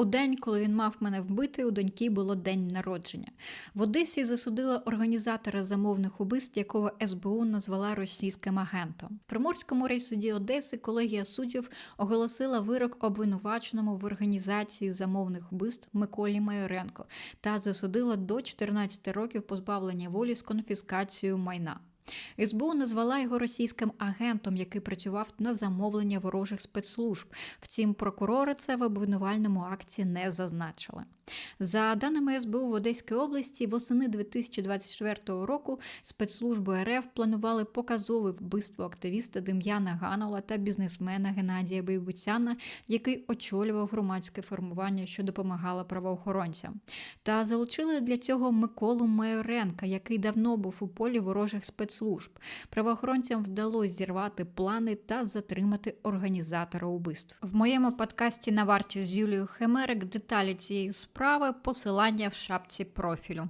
У день, коли він мав мене вбити, у доньки було день народження. В Одесі засудила організатора замовних убивств, якого СБУ назвала російським агентом. В Приморському райсуді Одеси колегія суддів оголосила вирок обвинуваченому в організації замовних убивств Миколі Майоренко та засудила до 14 років позбавлення волі з конфіскацією майна. СБУ назвала його російським агентом, який працював на замовлення ворожих спецслужб. Втім, прокурори це в обвинувальному акті не зазначили. За даними СБУ в Одеській області, восени 2024 року спецслужби РФ планували показове вбивство активіста Дем'яна Ганола та бізнесмена Геннадія Бейбуцяна, який очолював громадське формування, що допомагало правоохоронцям. Та залучили для цього Миколу Майоренка, який давно був у полі ворожих спецслужб. Правоохоронцям вдалося зірвати плани та затримати організатора убивств. В моєму подкасті на варті з Юлією Хемерик деталі цієї справи посилання в шапці профілю.